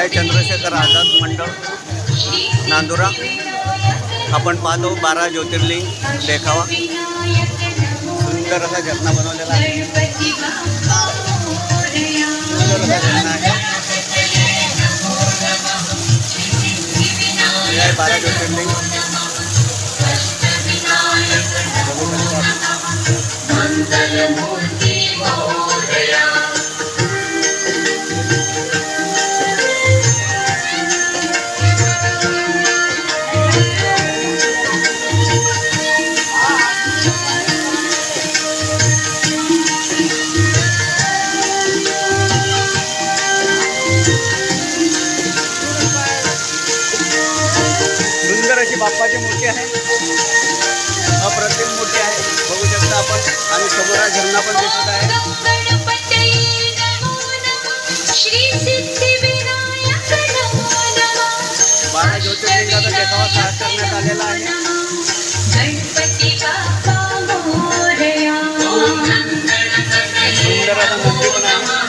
आहे चंद्रशेखर आझाद मंडळ नांदुरा. आपण पाहतो बारा ज्योतिर्लिंग देखावा. सुंदर असा झरणा बनवलेला आहे. सुंदर असा झरणा आहे. बारा ज्योतिर्लिंग. बघू शकतो अशी बाप्पाची मूर्ती आहे. अप्रतिम मूर्ती आहे. बघू शकता आपण. आणि समोर झरणा पण दिसत आहे. बारा ज्योतिर्लिंगाचा देखावा तयार करण्यात आलेला आहे. सुंदर असा मूर्ती पण आहे.